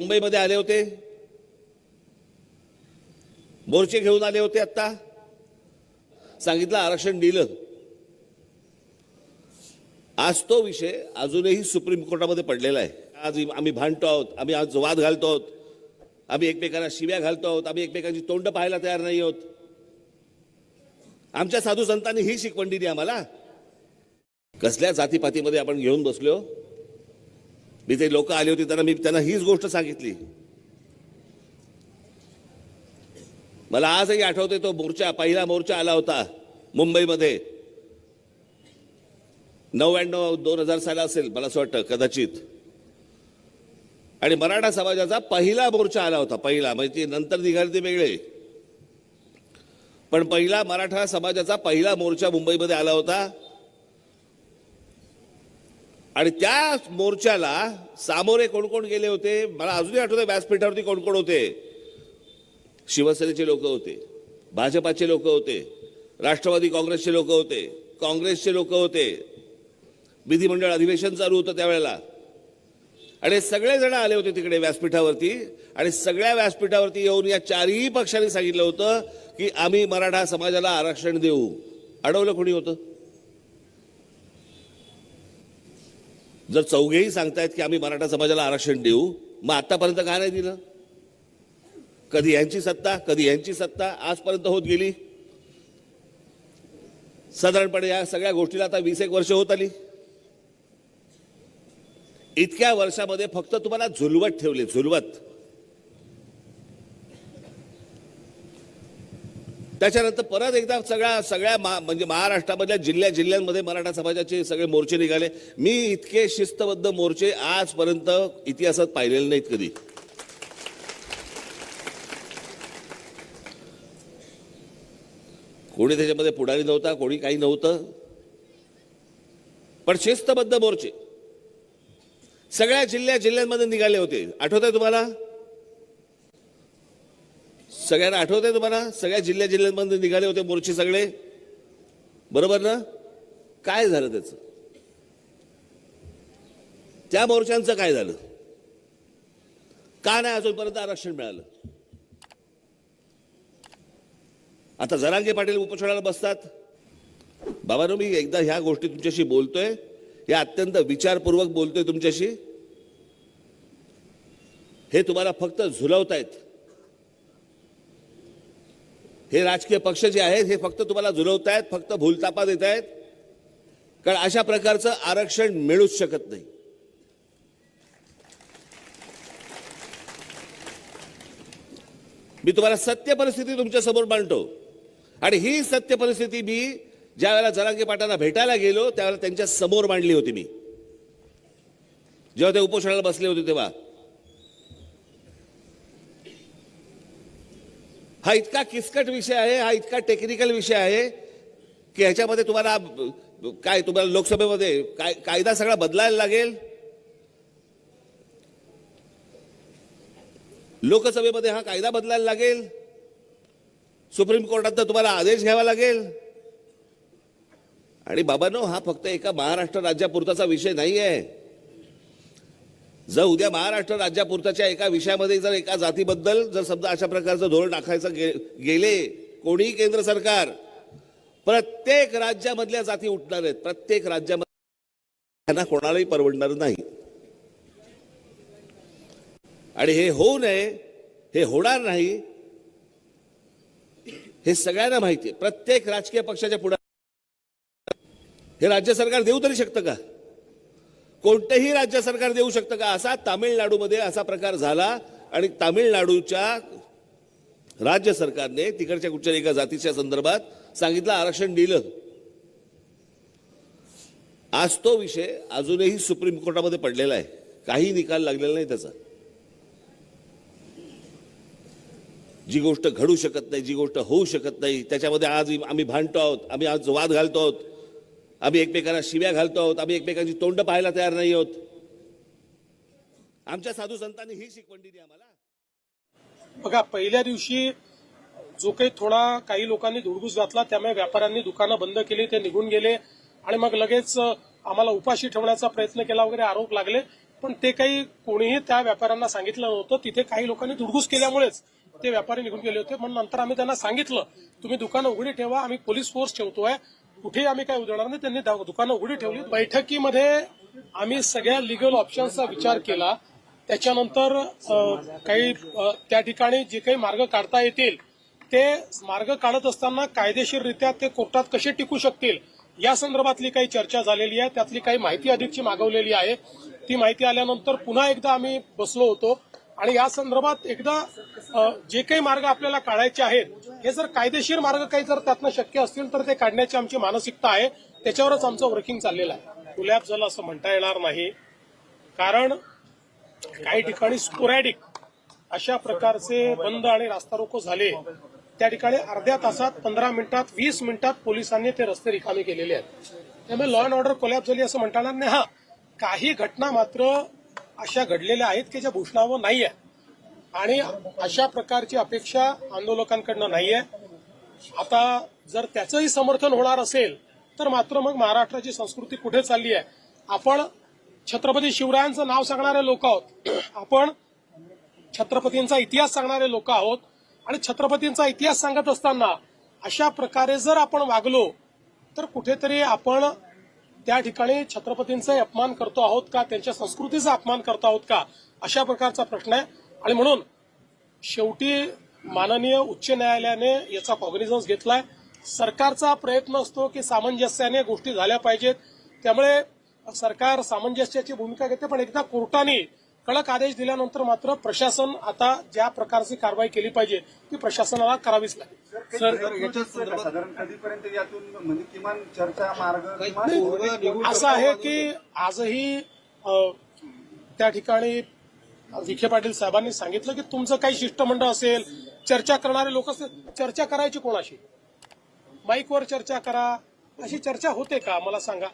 मुंबईमध्ये आले होते. मोर्चे घेऊन आले होते आत्ता. सांगितलं आरक्षण दिलं. आज तो विषय अजूनही सुप्रीम कोर्टामध्ये पडलेला आहे. आज आम्ही भांडतो आहोत आम्ही आज वाद घालतो आहोत. आम्ही एकमेकांना शिव्या घालतो आहोत आम्ही एकमेकांची तोंड पाहायला तयार नाही आहोत. आमच्या साधू संतांनी ही शिकवण दिली आम्हाला. कसल्या जातीपातीमध्ये आपण घेऊन बसलो? मी ते लोक आले होते त्यांना मी त्यांना हीच गोष्ट सांगितली. मला आजही आठवते तो मोर्चा पहिला मोर्चा आला होता मुंबईमध्ये. नव्याण्णव दोन हजार साला असेल मला असं वाटतं कदाचित. आणि मराठा समाजाचा पहिला मोर्चा आला होता पहिला. म्हणजे ते नंतर निघाले ते वेगळे. पण पहिला मराठा समाजाचा पहिला मोर्चा मुंबईमध्ये आला होता. आणि त्या मोर्चाला सामोरे कोण कोण गेले होते? मला अजूनही आठवतं व्यासपीठावरती कोण कोण होते? शिवसेनेचे लोक होते भाजपाचे लोक होते राष्ट्रवादी काँग्रेसचे लोक होते काँग्रेसचे लोक होते. विधिमंडळ अधिवेशन चालू होतं त्यावेळेला. आणि सगळेजण आले होते तिकडे व्यासपीठावरती. आणि सगळ्या व्यासपीठावरती येऊन या चारही पक्षांनी सांगितलं होतं की आम्ही मराठा समाजाला आरक्षण देऊ. अडवलं कोणी होतं? जर चौघेही सांगतायत की आम्ही मराठा समाजाला आरक्षण देऊ मग आतापर्यंत का नाही दिलं? कधी यांची सत्ता कधी यांची सत्ता आजपर्यंत होत गेली? साधारणपणे या सगळ्या गोष्टीला आता वीस एक वर्ष होत आली. इतक्या वर्षामध्ये फक्त तुम्हाला झुलवत ठेवले झुलवत. त्याच्यानंतर परत एकदा सगळ्या सगळ्या मा- म्हणजे महाराष्ट्रामधल्या जिल्ह्या जिल्ह्यांमध्ये मराठा समाजाचे सगळे मोर्चे निघाले. मी इतके शिस्तबद्ध मोर्चे आजपर्यंत इतिहासात पाहिलेले नाहीत कधी. कोणी त्याच्यामध्ये पुढारी नव्हता कोणी काही नव्हतं. पण शिस्तबद्ध मोर्चे सगळ्या जिल्ह्या जिल्ह्यांमध्ये निघाले होते. आठवत आहे तुम्हाला? सगळ्यांना आठवत आहे तुम्हाला? सगळ्या जिल्ह्या जिल्ह्यांमध्ये निघाले होते मोर्चे सगळे. बरोबर ना? काय झालं त्याचं? त्या मोर्चांचं काय झालं? का नाही अजूनपर्यंत आरक्षण मिळालं? आता जरांगे पाटील उपोषणाला बसतात. बाबानो मी एकदा ह्या गोष्टी तुमच्याशी बोलतोय हे अत्यंत विचारपूर्वक बोलतोय तुमच्याशी. हे तुम्हाला फक्त झुलवतायत. हे राजकीय पक्ष जे आहेत हे फक्त तुम्हाला झुलवतायत फक्त भूलतापा देत आहेत कारण अशा प्रकारचं आरक्षण मिळूच शकत नाही. मी तुम्हाला सत्य परिस्थिती तुमच्यासमोर मांडतो. आणि ही सत्य परिस्थिती मी ज्या वेळेला जरांगे पाटांना भेटायला गेलो त्यावेळेला त्यांच्यासमोर मांडली होती मी. जेव्हा ते उपोषणाला बसले होते तेव्हा. हा इतका किचकट विषय आहे हा इतका टेक्निकल विषय आहे की ह्याच्यामध्ये तुम्हाला काय तुम्हाला लोकसभेमध्ये काय कायदा सगळा बदलायला लागेल? लोकसभेमध्ये हा कायदा बदलायला लागेल? सुप्रीम कोर्टात तुम्हाला आदेश घ्यावा लागेल? आणि बाबांनो हा फक्त एका महाराष्ट्र राज्यापुरताचा विषय नाही आहे जर उद्या महाराष्ट्र राज्यापुरताच्या एका विषयामध्ये जर एका जातीबद्दल जर समजा अशा प्रकारचं धोरण टाकायचं गे, गेले कोणीही केंद्र सरकार प्रत्येक राज्यामधल्या जाती उठणार आहेत. प्रत्येक राज्यामध्ये कोणालाही परवडणार नाही. आणि हे होऊ नये हे होणार नाही हे सगळ्यांना माहिती आहे. प्रत्येक राजकीय पक्षाच्या पुढे हे राज्य सरकार देऊ तरी शकतं का? कोणतंही राज्य सरकार देऊ शकतं का? असा तामिळनाडूमध्ये असा प्रकार झाला आणि तामिळनाडूच्या राज्य सरकारने तिकडच्या कुठच्या एका जातीच्या संदर्भात सांगितलं आरक्षण दिलं. आज तो विषय अजूनही सुप्रीम कोर्टामध्ये पडलेला आहे. काही निकाल लागलेला नाही त्याचा. जी गोष्ट घडू शकत नाही जी गोष्ट होऊ शकत नाही त्याच्यामध्ये आज आम्ही भांडतो आहोत आम्ही आज वाद घालतो आहोत. आम्ही एकमेकांना शिव्या घालतो आहोत. आम्ही एकमेकांची तोंड पाहायला तयार नाही आहोत. आमच्या साधू संतांनी ही शिकवण दिली आम्हाला. बघा पहिल्या दिवशी जो काही थोडा काही लोकांनी धुडगूस घातला त्यामुळे व्यापाऱ्यांनी दुकानं बंद केली ते निघून गेले आणि मग लगेच आम्हाला उपाशी ठेवण्याचा प्रयत्न केला वगैरे आरोप लागले. पण ते काही कोणीही त्या व्यापाऱ्यांना सांगितलं नव्हतं. तिथे काही लोकांनी धुडगूस केल्यामुळेच ते व्यापारी निघून गेले होते. म्हणून नंतर आम्ही त्यांना सांगितलं तुम्ही दुकानं उघडी ठेवा आम्ही पोलीस फोर्स ठेवतोय. कुठेही आम्ही काय उजळणार नाही त्यांनी दा- दुकानं उघडी ठेवली. बैठकीमध्ये आम्ही सगळ्या लिगल ऑप्शन्सचा विचार केला. त्याच्यानंतर काही त्या ठिकाणी जे काही मार्ग काढता येतील ते मार्ग काढत असताना कायदेशीररित्या ते कोर्टात कसे टिकू शकतील या संदर्भातली काही चर्चा झालेली आहे. त्यातली काही माहिती अधिकची मागवलेली आहे. ती माहिती आल्यानंतर पुन्हा एकदा आम्ही बसलो होतो. आणि या संदर्भात एकदा जे काही मार्ग आपल्याला काढायचे आहेत हे जर कायदेशीर मार्ग काही जर त्यातनं शक्य असतील तर ते काढण्याची आमची मानसिकता आहे. त्याच्यावरच आमचं वर्किंग चाललेलं आहे. गुलाब झालं असं म्हणता येणार नाही. कारण काही ठिकाणी स्पोरॅडिक अशा प्रकारचे बंद आणि रास्ता रोको झाले. त्या ठिकाणी अर्ध्या तासात पंधरा मिनिटात वीस मिनिटात पोलिसांनी ते रस्ते रिकामे केलेले आहेत. त्यामुळे लॉ अँड ऑर्डर कोलॅप झाली असं म्हणता येणार नाही हा काही घटना मात्र अशा घडलेल्या आहेत की ज्या भूषणावं नाही आहे आणि अशा प्रकारची अपेक्षा आंदोलकांकडनं नाही आहे आता जर त्याचंही समर्थन होणार असेल तर मात्र मग महाराष्ट्राची संस्कृती कुठे चालली आहे? आपण छत्रपती शिवरायांचं नाव सांगणारे लोक आहोत. आपण छत्रपतींचा इतिहास सांगणारे लोक आहोत. आणि छत्रपतींचा इतिहास सांगत असताना अशा प्रकारे जर आपण वागलो तर कुठेतरी आपण त्या ठिकाणी छत्रपतींचा अपमान करतो आहोत का? त्यांच्या संस्कृतीचा अपमान करतो आहोत का? अशा प्रकारचा प्रश्न आहे. आणि म्हणून शेवटी माननीय उच्च न्यायालयाने याचा कॉग्निझन्स घेतलाय. सरकारचा प्रयत्न असतो की सामंजस्याने गोष्टी झाल्या पाहिजेत. त्यामुळे सरकार सामंजस्याची भूमिका घेते पण एकदा कोर्टाने कडक आदेश दिल्यानंतर मात्र प्रशासन आता ज्या प्रकारची कारवाई केली पाहिजे ती प्रशासनाला करावीच लागेल. सर याच्या संदर्भात साधारण कधीपर्यंत यातून म्हणजे असं आहे की? आजही त्या ठिकाणी विखे पाटील साहेबांनी सांगितलं की तुमचं काही शिष्टमंडळ असेल चर्चा करणारे लोक असतील चर्चा करायची कोणाशी? माईकवर चर्चा करा. अशी चर्चा होते का? मला सांगा.